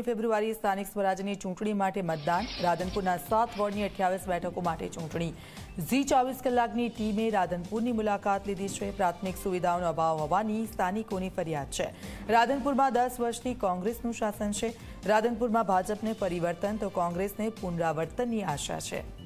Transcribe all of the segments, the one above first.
ચૌદમી ફેબ્રુઆરીએ સ્થાનિક સ્વરાજ્યની ચૂંટણી માટે મતદાન, રાધનપુરના સાત વોર્ડની અઠ્યાવીસ બેઠકો માટે ચૂંટણી. ઝી ચોવીસ કલાકની ટીમે રાધનપુરની મુલાકાત લીધી છે. પ્રાથમિક સુવિધાઓનો અભાવ હોવાની સ્થાનિકોની ફરિયાદ છે. રાધનપુરમાં દસ વર્ષથી કોંગ્રેસનું શાસન છે. રાધનપુરમાં ભાજપને પરિવર્તન, તો કોંગ્રેસને પુનરાવર્તનની આશા છે.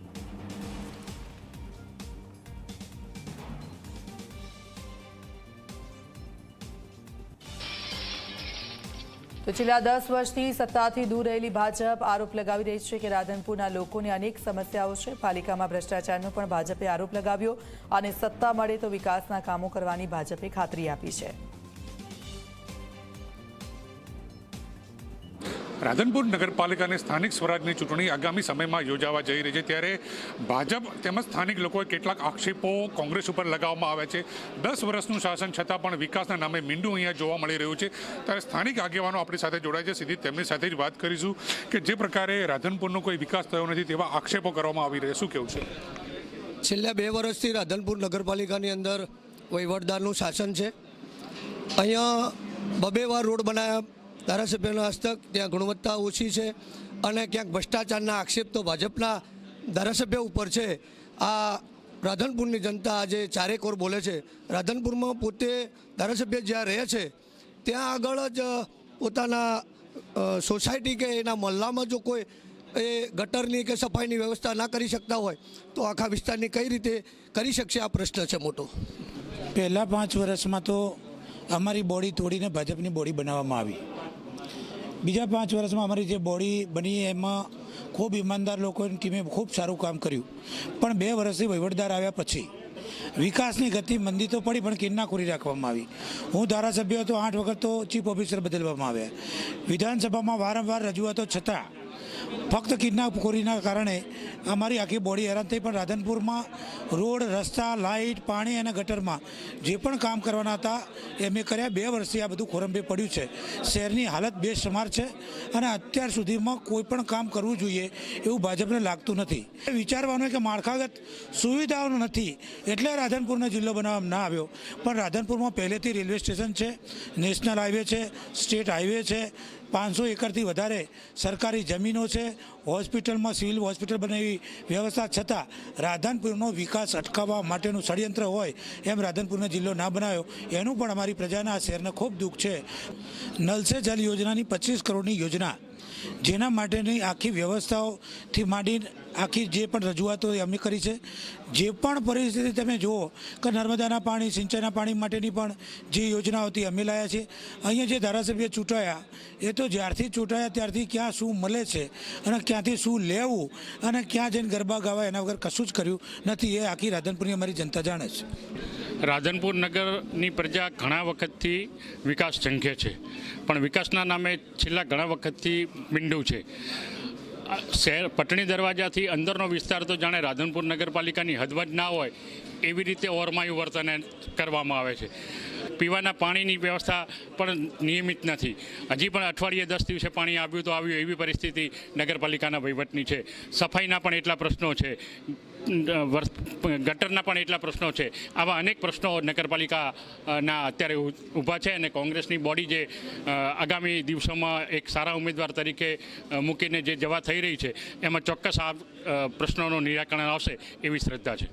તો છેલ્લા દસ વર્ષથી સત્તાથી દૂર રહેલી ભાજપ આરોપ લગાવી રહી છે કે રાધનપુરના લોકોને અનેક સમસ્યાઓ છે. પાલિકામાં ભ્રષ્ટાચારનો પણ ભાજપે આરોપ લગાવ્યો અને સત્તા મળે તો વિકાસના કામો કરવાની ભાજપે ખાતરી આપી છે. રાધનપુર નગરપાલિકાની સ્થાનિક સ્વરાજની ચૂંટણી આગામી સમયમાં યોજાવા જઈ રહી છે. ત્યારે ભાજપ તેમજ સ્થાનિક લોકોએ કેટલાક આક્ષેપો કોંગ્રેસ ઉપર લગાવવામાં આવ્યા છે. દસ વર્ષનું શાસન છતાં પણ વિકાસના નામે મીંડું અહીંયા જોવા મળી રહ્યું છે. ત્યારે સ્થાનિક આગેવાનો આપણી સાથે જોડાય છે. સીધી તેમની સાથે જ વાત કરીશું કે જે પ્રકારે રાધનપુરનો કોઈ વિકાસ થયો નથી તેવા આક્ષેપો કરવામાં આવી રહ્યા શું કેવું છે? છેલ્લા બે વર્ષથી રાધનપુર નગરપાલિકાની અંદર વહીવટદારનું શાસન છે. અહીંયા બબે વાર રોડ બનાવ્યા ધારાસભ્યના હસ્તક, ત્યાં ગુણવત્તા ઓછી છે અને ક્યાંક ભ્રષ્ટાચારના આક્ષેપ તો ભાજપના ધારાસભ્ય ઉપર છે. આ રાધનપુરની જનતા આજે ચારેકોર બોલે છે. રાધનપુરમાં પોતે ધારાસભ્ય જ્યાં રહે છે, ત્યાં આગળ જ પોતાના સોસાયટી કે એના મહલ્લામાં જો કોઈ, એ ગટરની કે સફાઈની વ્યવસ્થા ના કરી શકતા હોય, તો આખા વિસ્તારની કઈ રીતે કરી શકશે, આ પ્રશ્ન છે મોટો. પહેલાં પાંચ વર્ષમાં તો અમારી બોડી તોડીને ભાજપની બોડી બનાવવામાં આવી. બીજા પાંચ વર્ષમાં અમારી જે બોડી બની એમાં ખૂબ ઈમાનદાર લોકોની ટીમે ખૂબ સારું કામ કર્યું. પણ બે વર્ષથી વહીવટદાર આવ્યા પછી વિકાસની ગતિ મંદી તો પડી, પણ કિન્નાખોરી રાખવામાં આવી. હું ધારાસભ્ય હતો, આઠ વખત તો ચીફ ઓફિસર બદલવામાં આવ્યા. વિધાનસભામાં વારંવાર રજૂઆતો છતાં ફક્ત કિડનાપખોરીના કારણે અમારી આખી બોડી હેરાન થઈ, પણ રાધનપુરમાં રોડ, રસ્તા, લાઇટ, પાણી અને ગટરમાં જે પણ કામ કરવાના હતા એ મેં કર્યા. બે વર્ષથી આ બધું ખોરંભે પડ્યું છે. શહેરની હાલત બેસમાર છે અને અત્યાર સુધીમાં કોઈ પણ કામ કરવું જોઈએ એવું ભાજપને લાગતું નથી. વિચારવાનું કે માળખાગત સુવિધાઓ નથી, એટલે રાધનપુરનો જિલ્લો બનાવવામાં ના આવ્યો. પણ રાધનપુરમાં પહેલેથી રેલવે સ્ટેશન છે, નેશનલ હાઈવે છે, સ્ટેટ હાઈવે છે, પાંચસો એકરથી વધારે સરકારી જમીનો છે, હોસ્પિટલમાં સિવિલ હોસ્પિટલ બનાવી વ્યવસ્થા છતાં રાધનપુરનો વિકાસ અટકાવવા માટેનું ષડયંત્ર હોય એમ રાધનપુરનો જિલ્લો ના બનાવ્યો. એનું પણ અમારી પ્રજાના આ શહેરને ખૂબ દુઃખ છે. નલ સે જલ યોજનાની પચીસ કરોડની યોજના જેના માટેની આખી વ્યવસ્થાઓથી માંડી આખી જે પણ રજૂઆતો અમે કરી છે, જે પણ પરિસ્થિતિ તમે જુઓ કે નર્મદાના પાણી, સિંચાઈના પાણી માટેની પણ જે યોજનાઓ હતી અમે લાયા છે અહીંયા જે ધારાસભ્ય ચૂંટાયા, એ તો જ્યારથી ચૂંટાયા ત્યારથી ક્યાં શું મળે છે અને ક્યાંથી શું લેવું અને ક્યાં જઈને ગરબા ગાવા એના વગર કશું જ કર્યું નથી, એ આખી રાધનપુરની અમારી જનતા જાણે છે. રાધનપુર નગરની પ્રજા ઘણા વખતથી વિકાસ ઝંખે છે. પણ વિકાસના નામે છેલ્લા ઘણા વખતથી મીંડું છે. શહેર, પટણી દરવાજાથી અંદરનો વિસ્તાર તો જાણે રાધનપુર નગરપાલિકાની હદવદ ના હોય એવી રીતે ઓરમાયું વર્તન કરવામાં આવે છે. પીવાના પાણીની વ્યવસ્થા પણ નિયમિત નથી. હજી પણ અઠવાડિયે દસ દિવસે પાણી આવ્યું તો આવ્યું એવી પરિસ્થિતિ નગરપાલિકાના વહીવટની છે. સફાઈના પણ એટલા પ્રશ્નો છે. ગટરના પણ એટલા પ્રશ્નો છે. આવા અનેક પ્રશ્નો નગરપાલિકાના અત્યારે ઊભા છે અને કોંગ્રેસની બોડી જે આગામી દિવસોમાં એક સારા ઉમેદવાર તરીકે મૂકીને જે જવા થઈ રહી છે, એમાં ચોક્કસ આ પ્રશ્નોનું નિરાકરણ આવશે એવી શ્રદ્ધા છે.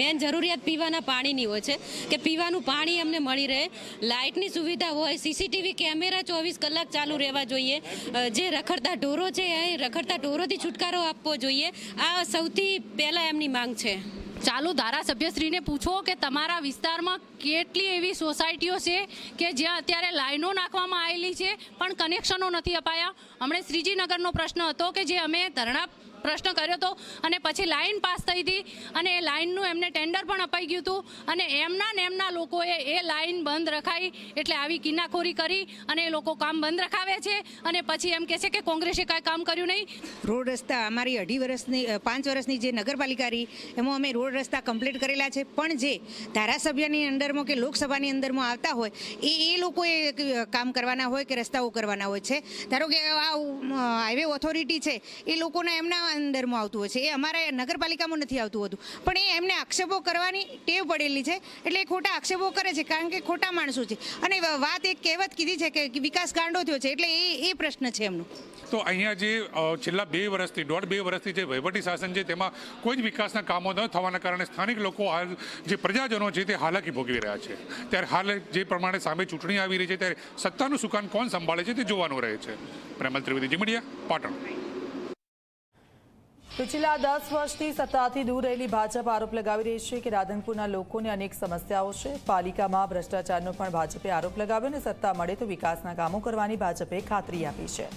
મેન જરૂરિયાત પીવાના પાણીની હોય છે કે પીવાનું પાણી અમને મળી રહે, લાઇટની સુવિધા હોય, સીસીટીવી કેમેરા ચોવીસ કલાક ચાલુ રહેવા જોઈએ જે રખડતા ઢોરો છે એ રખડતા ઢોરોથી છુટકારો આપવો જોઈએ, આ સૌથી પહેલાં એમની માંગ છે. ચાલુ ધારાસભ્યશ્રીને પૂછો કે તમારા વિસ્તારમાં કેટલી એવી સોસાયટીઓ છે કે જ્યાં અત્યારે લાઈનો નાખવામાં આવેલી છે, પણ કનેક્શનો નથી અપાયા? હમણે શ્રીજીનગરનો પ્રશ્ન હતો કે જે અમે ધરણા પ્રશ્ન કર્યો હતો અને પછી લાઇન પાસ થઈ હતી અને એ લાઇનનું એમને ટેન્ડર પણ અપાઈ ગયું હતું અને એમના ને એમના લોકોએ એ લાઇન બંધ રખાઈ એટલે આવી કિનાખોરી કરી અને એ લોકો કામ બંધ રખાવે છે અને પછી એમ કહે છે કે કોંગ્રેસે કાંઈ કામ કર્યું નહીં. રોડ રસ્તા અમારી અઢી વર્ષની પાંચ વર્ષની જે નગરપાલિકા રહી, એમાં અમે રોડ રસ્તા કમ્પ્લીટ કરેલા છે. પણ જે ધારાસભ્યની અંદરમાં કે લોકસભાની અંદરમાં આવતા હોય, એ એ લોકોએ કામ કરવાના હોય કે રસ્તાઓ કરવાના હોય છે. ધારો કે આ હાઈવે ઓથોરિટી છે, એ લોકોના એમના અંદરમાં આવતું હોય છે. એ અમારા નગરપાલિકામાં નથી આવતું હોતું. પણ એ એમને આક્ષેપો કરવાની ટેવ પડેલી છે. એટલે એ ખોટા આક્ષેપો કરે છે કારણ કે ખોટા માણસો છે. અને વાત એક કહેવત કીધી છે કે વિકાસ ગાંડો થયો છે. એટલે એ એ પ્રશ્ન છે એમનો. તો અહીંયા જે છેલ્લા બે વર્ષથી, દોઢ બે વર્ષથી જે વહીવટી શાસન છે, તેમાં કોઈ જ વિકાસના કામો ન થવાના કારણે સ્થાનિક લોકો હાલ, જે પ્રજાજનો છે, તે હાલાકી ભોગવી રહ્યા છે. ત્યારે હાલ જે પ્રમાણે સામે ચૂંટણી આવી રહી છે, ત્યારે સત્તાનું સુકાન કોણ સંભાળે છે, તે જોવાનું રહે છે. પ્રેમલ ત્રિવેદી જીમડિયા પાટણ. પિછલા દસ વર્ષથી સત્તાથી દૂર રહેલી ભાજપ આરોપ લગાવી રહી છે કે રાધનપુરના લોકોને અનેક સમસ્યાઓ છે. પાલિકામાં ભ્રષ્ટાચારનો પણ ભાજપે આરોપ લગાવ્યો અને સત્તા મળે તો વિકાસના કામો કરવાની ભાજપે ખાતરી આપી છે.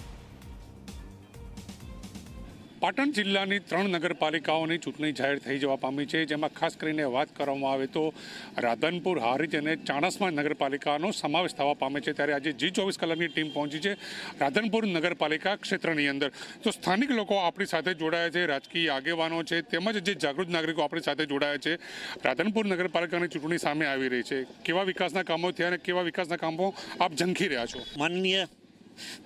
પાટણ જિલ્લાની ત્રણ નગરપાલિકાઓની ચૂંટણી જાહેર થઈ જવા પામી છે. જેમાં ખાસ કરીને વાત કરવામાં આવે તો રાધનપુર, હારીજ અને ચાણસ્મા નગરપાલિકાનો સમાવેશ થવા પામે છે. ત્યારે આજે જી ચોવીસ કલાકની ટીમ પહોંચી છે રાધનપુર નગરપાલિકા ક્ષેત્રની અંદર. તો સ્થાનિક લોકો આપણી સાથે જોડાયા છે, રાજકીય આગેવાનો છે, તેમજ જે જાગૃત નાગરિકો આપણી સાથે જોડાયા છે. રાધનપુર નગરપાલિકાની ચૂંટણી સામે આવી રહી છે. કેવા વિકાસના કામો થયા અને કેવા વિકાસના કામો આપ ઝંખી રહ્યા છો? માનનીય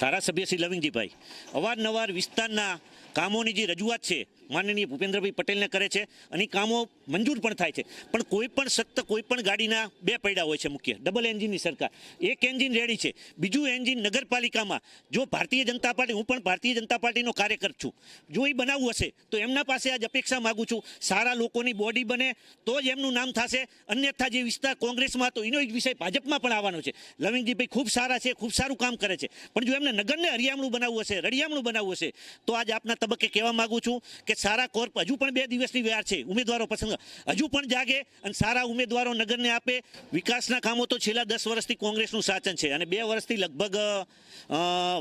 ધારાસભ્ય શ્રી લવિંગજીભાઈ, અવારનવાર વિસ્તારના કામોની જે રજૂઆત છે, માનનીય ભૂપેન્દ્રભાઈ પટેલને કરે છે. અને કામો મંજૂર પણ થાય છે. પણ કોઈ પણ સખ્ત, કોઈ પણ ગાડીના બે પૈડા હોય છે મુખ્ય. ડબલ એન્જિનની સરકાર. એક એન્જિન રેડી છે. બીજું એન્જિન નગરપાલિકામાં. જો ભારતીય જનતા પાર્ટી, હું પણ ભારતીય જનતા પાર્ટીનો કાર્યકર છું. જો એ બનાવવું હશે, તો એમના પાસે આજ અપેક્ષા માગું છું. સારા લોકોની બોડી બને, તો જ એમનું નામ થશે. અન્યથા જે વિસ્તાર કોંગ્રેસમાં હતો, એનો જ વિષય ભાજપમાં પણ આવવાનો છે. લવિંગજીભાઈ ખૂબ સારા છે, ખૂબ સારું કામ કરે છે. પણ જો એમને નગરને હરિયામણું બનાવવું હશે રળિયામણું બનાવવું હશે, તો આજ આપના તબક્કે કહેવા માંગુ છું કે સારા કોર્પ હજુ પણ બે દિવસની વ્યાર છે. ઉમેદવારો પસંદ હજુ પણ જાગે અને સારા ઉમેદવારો નગરને આપે. વિકાસના કામો તો છેલ્લા દસ વર્ષથી કોંગ્રેસનું શાસન છે અને બે વર્ષથી લગભગ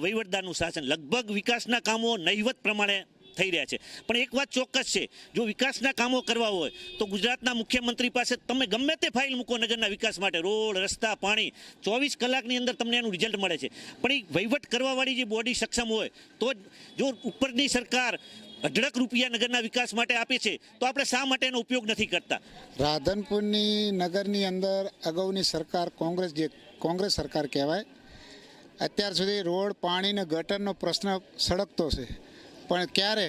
વહીવટદારનું શાસન. લગભગ વિકાસના કામો નહીવત પ્રમાણે થઈ રહ્યા છે. પણ એક વાત ચોક્કસ છે, જો વિકાસના કામો કરવા હોય, તો ગુજરાતના મુખ્યમંત્રી પાસે તમે ગમે તે ફાઇલ મૂકો નગરના વિકાસ માટે. રોડ, રસ્તા, પાણી, ચોવીસ કલાકની અંદર તમને એનું રિઝલ્ટ મળે છે. પણ એ વહીવટ કરવાવાળી જે બોડી સક્ષમ હોય, તો જ ઉપરની સરકાર અઢળક રૂપિયા નગરના વિકાસ માટે આપે છે, તો આપણે શા માટે એનો ઉપયોગ નથી કરતા? રાધનપુરની નગરની અંદર અગાઉની સરકાર કોંગ્રેસ જે કોંગ્રેસ સરકાર કહેવાય, અત્યાર સુધી રોડ, પાણી ને ગટરનો પ્રશ્ન સળગતો છે. પણ ક્યારે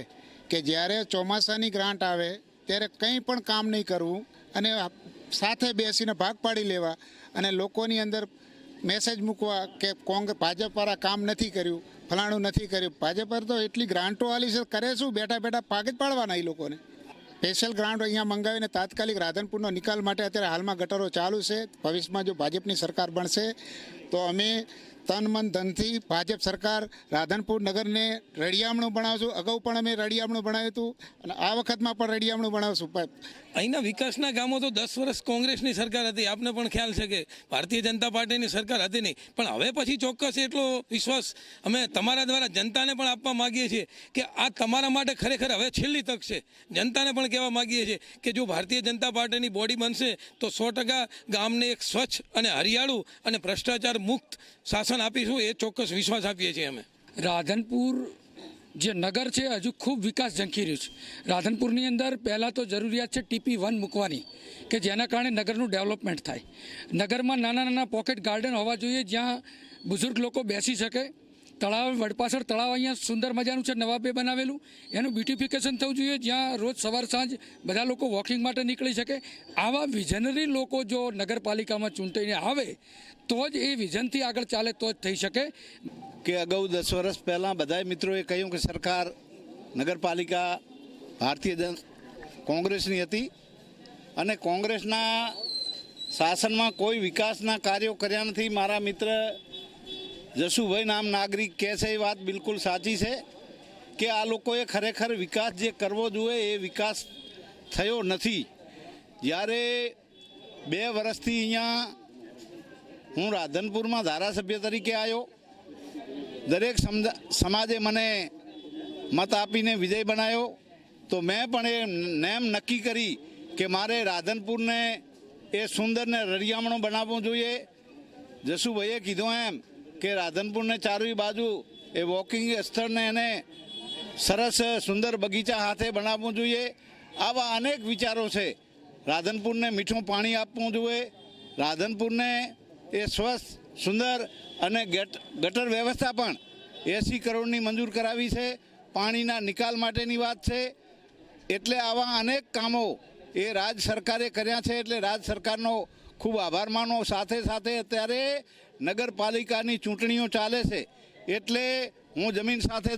કે જ્યારે ચોમાસાની ગ્રાન્ટ આવે, ત્યારે કંઈ પણ કામ નહીં કરવું અને સાથે બેસીને ભાગ પાડી લેવા અને લોકોની અંદર મેસેજ મૂકવા કે કોંગ્રેસ ભાજપવાળા કામ નથી કર્યું ફલાણું નથી કર્યું. ભાજપ પર તો એટલી ગ્રાન્ટો આલી છે, કરે શું? બેઠા બેઠા પાક જ પાડવાના એ લોકોને. સ્પેશિયલ ગ્રાન્ટ અહીંયા મંગાવીને તાત્કાલિક રાધનપુરનો નિકાલ માટે અત્યારે હાલમાં ગટરો ચાલુ છે. ભવિષ્યમાં જો ભાજપની સરકાર બનશે, તો અમે તન મન ધનથી ભાજપ સરકાર રાધનપુર નગરને રળિયામણું બનાવશું અગાઉ પણ અમે રળિયામણું બનાવ્યું હતું અને આ વખતમાં પણ રળિયામણું બનાવશું અહીંના વિકાસના કામો તો દસ વર્ષ કોંગ્રેસની સરકાર હતી. આપને પણ ખ્યાલ છે કે ભારતીય જનતા પાર્ટીની સરકાર હતી નહીં. પણ હવે પછી ચોક્કસ એટલો વિશ્વાસ અમે તમારા દ્વારા જનતાને પણ આપવા માંગીએ છીએ કે આ તમારા માટે ખરેખર હવે છેલ્લી તક છે. જનતાને પણ કહેવા માંગીએ છીએ કે જો ભારતીય જનતા પાર્ટીની બોડી બનશે તો સો ગામને એક સ્વચ્છ અને હરિયાળું અને ભ્રષ્ટાચાર મુક્ત શાસન આપીશું, એ ચોક્કસ વિશ્વાસ આપીએ છીએ અમે. રાધનપુર જે નગર છે, હજુ ખૂબ વિકાસ ઝંખી રહ્યું છે. રાધનપુરની અંદર પહેલાં તો જરૂરિયાત છે ટીપી વન મૂકવાની, કે જેના કારણે નગરનું ડેવલપમેન્ટ થાય. નગરમાં નાના નાના પોકેટ ગાર્ડન હોવા જોઈએ જ્યાં બુઝુર્ગ લોકો બેસી શકે તળાવ વડપાસર તળાવ અહીંયા સુંદર મજાનું છે, નવાબે બનાવેલું. એનું બ્યુટિફિકેશન થવું જોઈએ. જ્યાં રોજ સવાર, સાંજ બધા લોકો વોકિંગ માટે નીકળી શકે. આવા વિઝનરી લોકો જો નગરપાલિકામાં ચૂંટાઈને આવે, તો જ એ વિઝનથી આગળ ચાલે, તો જ થઈ શકે. કે અગાઉ દસ વર્ષ પહેલાં બધાય મિત્રોએ કહ્યું કે સરકાર નગરપાલિકા, ભારતીય જન, કોંગ્રેસની હતી. અને કોંગ્રેસના શાસનમાં કોઈ વિકાસના કાર્યો કર્યા નથી. મારા મિત્ર જસુભાઈ નામ નાગરિક કહે છે, એ વાત બિલકુલ સાચી છે કે આ લોકોએ ખરેખર વિકાસ જે કરવો જોઈએ એ વિકાસ થયો નથી. જ્યારે બે વર્ષથી અહીંયા હું રાધનપુરમાં ધારાસભ્ય તરીકે આવ્યો, દરેક સમજા- મને મત આપીને વિજય બનાવ્યો, તો મેં પણ એ નેમ નક્કી કરી કે મારે રાધનપુરને એ સુંદરને રળિયામણો બનાવવું જોઈએ. જસુભાઈએ કીધું એમ કે રાધનપુરને ચારેય બાજુ એ વોકિંગ સ્થળને એને સરસ, સુંદર બગીચા હાથે બનાવવું જોઈએ. આવા અનેક વિચારો છે. રાધનપુરને મીઠું પાણી આપવું જોઈએ. રાધનપુરને એ સ્વસ્થ, સુંદર અને ગટ, ગટર વ્યવસ્થા પણ એંસી કરોડની મંજૂર કરાવી છે. પાણીના નિકાલ માટેની વાત છે. એટલે આવા અનેક કામો એ રાજ સરકારે કર્યા છે. એટલે રાજ સરકારનો ખૂબ આભાર માનો સાથે સાથે અત્યારે નગરપાલિકાની ચૂંટણીઓ ચાલે છે. એટલે હું જમીન સાથે